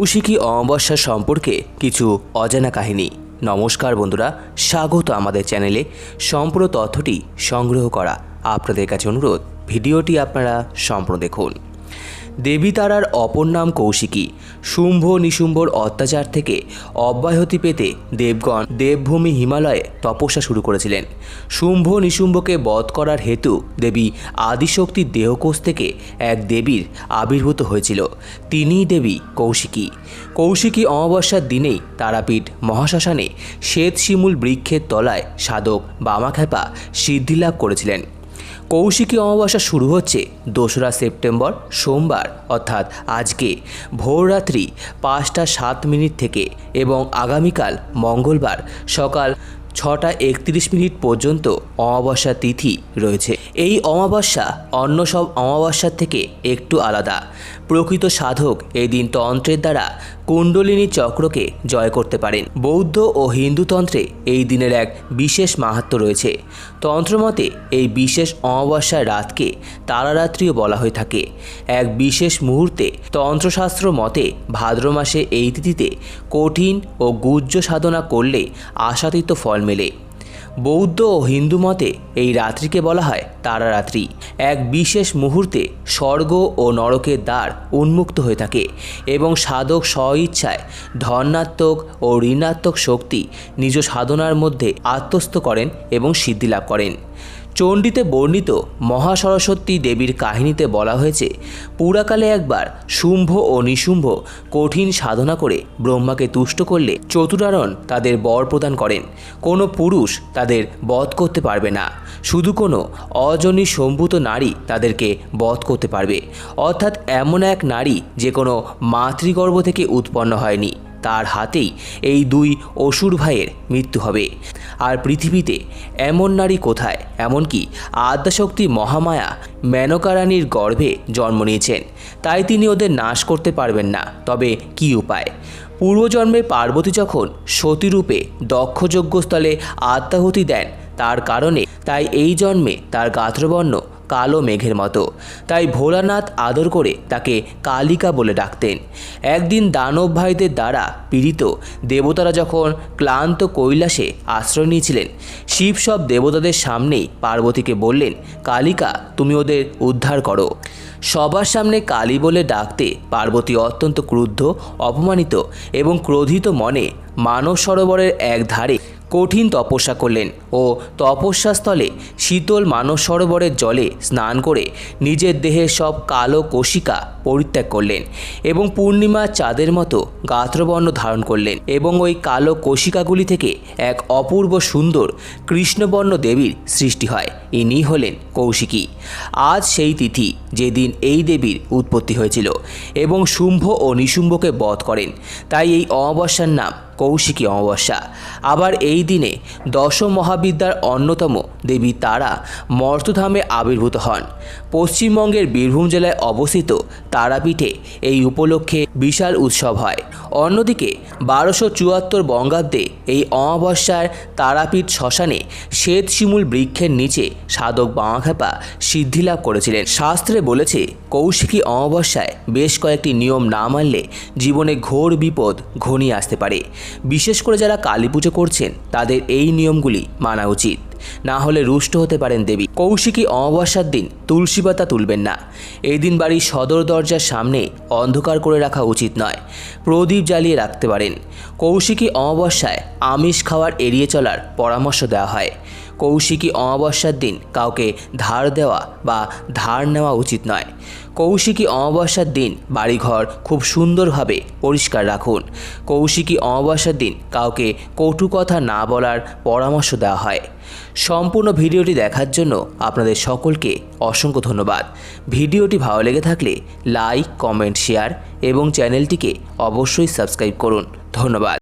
কৌশিকী অমাবস্যা সম্পর্কে কিছু অজানা কাহিনী। নমস্কার বন্ধুরা, স্বাগত আমাদের চ্যানেলে। সম্পূর্ণ তথ্যটি সংগ্রহ করা আপনাদের কাছে অনুরোধ। ভিডিওটি আপনারা সম্পূর্ণ দেখুন। দেবী তারার অপর নাম কৌশিকী। শুম্ভ নিশুম্ভর অত্যাচার থেকে অব্যাহতি পেতে দেবগণ দেবভূমি হিমালয়ে তপস্যা শুরু করেছিলেন। শুম্ভ নিশুম্ভকে বধ করার হেতু দেবী আদিশক্তির দেহকোষ থেকে এক দেবীর আবির্ভূত হয়েছিল। তিনিই দেবী কৌশিকী। কৌশিকী অমাবস্যার দিনেই তারাপীঠ মহাশ্মশানে শ্বেত শিমুল বৃক্ষের তলায় সাধক বামাখ্যাপা সিদ্ধিলাভ করেছিলেন। কৌশিকী অমাবস্যা শুরু হচ্ছে দোসরা সেপ্টেম্বর সোমবার, অর্থাৎ আজকে। ভোররাত্রি পাঁচটা সাত মিনিট থেকে এবং আগামীকাল মঙ্গলবার সকাল ছটা একত্রিশ মিনিট পর্যন্ত অমাবস্যা তিথি রয়েছে। এই অমাবস্যা অন্য সব অমাবস্যার থেকে একটু আলাদা। প্রকৃত সাধক এই দিন তন্ত্রের দ্বারা কুণ্ডলিনী চক্রকে জয় করতে পারেন। বৌদ্ধ ও হিন্দু তন্ত্রে এই দিনের এক বিশেষ মাহাত্ম্য রয়েছে। তন্ত্রমতে এই বিশেষ অমাবস্যার রাতকে তারারাত্রিও বলা হয়ে থাকে। এক বিশেষ মুহূর্তে তন্ত্রশাস্ত্র মতে ভাদ্র মাসে এই তিথিতে কঠিন ও গুহ্য সাধনা করলে আশাতীত ফল মেলে। বৌদ্ধ ও হিন্দু মতে এই রাত্রিকে বলা হয় তারারাত্রি। এক বিশেষ মুহূর্তে স্বর্গ ও নরকের দ্বার উন্মুক্ত হয়ে থাকে এবং সাধক স্ব ইচ্ছায় ধনাত্মক ও ঋণাত্মক শক্তি নিজ সাধনার মধ্যে আত্মস্থ করেন এবং সিদ্ধি লাভ করেন। চণ্ডীতে বর্ণিত মহাসরস্বতী দেবীর কাহিনীতে বলা হয়েছে, পুরাকালে একবার শুম্ভ ও নিশুম্ভ কঠিন সাধনা করে ব্রহ্মাকে তুষ্ট করলে চতুরারণ তাদের বর প্রদান করেন। কোনো পুরুষ তাদের বধ করতে পারবে না। শুধু কোনো অজনী সম্ভূত নারী তাদেরকে বধ করতে পারবে। অর্থাৎ এমন এক নারী যে কোনো মাতৃগর্ভ থেকে উৎপন্ন হয়নি। তার হাতেই এই দুই অসুর ভাইয়ের মৃত্যু হবে। আর পৃথিবীতে এমন নারী কোথায়? এমনকি আদ্যাশক্তি মহামায়া মেনকারানীর গর্ভে জন্ম নিয়েছেন। তাই তিনি ওদের নাশ করতে পারবেন না। তবে কি উপায়? পূর্বজন্মে পার্বতী যখন সতীরূপে দক্ষযজ্ঞস্থলে আত্মাহুতি দেন, তার কারণে তাই এই জন্মে তার গাত্রবর্ণ কালো মেঘের মতো। তাই ভোলানাথ আদর করে তাকে কালিকা বলে ডাকতেন। একদিন দানব ভাইদের দ্বারা পীড়িত দেবতারা যখন ক্লান্ত কৈলাসে আশ্রয় নিয়েছিলেন, শিব সব দেবতাদের সামনেই পার্বতীকে বললেন, কালিকা, তুমি ওদের উদ্ধার করো। সবার সামনে কালী বলে ডাকতে পার্বতী অত্যন্ত ক্রুদ্ধ, অপমানিত এবং ক্রোধিত মনে মানব সরোবরের এক ধারে কঠিন তপস্যা করলেন ও তপস্যাস্থলে শীতল মানস সরোবরের জলে স্নান করে নিজের দেহের সব কালো কোশিকা পরিত্যাগ করলেন এবং পূর্ণিমা চাঁদের মতো গাত্রবর্ণ ধারণ করলেন এবং ওই কালো কোশিকাগুলি থেকে এক অপূর্ব সুন্দর কৃষ্ণবর্ণ দেবীর সৃষ্টি হয়। ইনি হলেন কৌশিকী। আজ সেই তিথি যেদিন এই দেবীর উৎপত্তি হয়েছিল এবং শুম্ভ ও নিশুম্ভকে বধ করেন। তাই এই অমাবস্যার নাম কৌশিকী অমাবস্যা। আবার এই দিনে দশম মহাবিদ্যার অন্যতম দেবী তারা মর্তধামে আবির্ভূত হন। পশ্চিমবঙ্গের বীরভূম জেলায় অবস্থিত তারাপীঠে এই উপলক্ষে বিশাল উৎসব হয়। অন্যদিকে বারোশো চুয়াত্তর বঙ্গাব্দে এই অমাবস্যার তারাপীঠ শ্মশানে শ্বেত শিমুল বৃক্ষের নিচে সাধক বামাখ্যাপা সিদ্ধিলাভ করেছিলেন। শাস্ত্রে বলেছে, কৌশিকী অমাবস্যায় বেশ কয়েকটি নিয়ম না মানলে জীবনে ঘোর বিপদ ঘনিয়ে আসতে পারে। বিশেষ করে যারা কালী পুজো করছেন, তাদের এই নিয়মগুলি মানা উচিত। না হলে রুষ্ট হতে পারেন দেবী। কৌশিকী অমাবস্যার দিন তুলসী পাতা তুলবেন না। এই দিন বাড়ির সদর দরজার সামনে অন্ধকার করে রাখা উচিত নয়, প্রদীপ জ্বালিয়ে রাখতে পারেন। কৌশিকী অমাবস্যায় আমিষ খাওয়ার এড়িয়ে চলার পরামর্শ দেওয়া হয়। কৌশিকী অমাবস্যার দিন কাউকে ধার দেওয়া বা ধার নেওয়া উচিত নয়। কৌশিকী অমাবস্যার দিন বাড়িঘর খুব সুন্দরভাবে পরিষ্কার রাখুন। কৌশিকী অমাবস্যার দিন কাউকে কটু কথা না বলার পরামর্শ দেওয়া হয়। সম্পূর্ণ ভিডিওটি দেখার জন্য আপনাদের সকলকে অসংখ্য ধন্যবাদ। ভিডিওটি ভালো লেগে থাকলে লাইক, কমেন্ট, শেয়ার এবং চ্যানেলটিকে অবশ্যই সাবস্ক্রাইব করুন। ধন্যবাদ।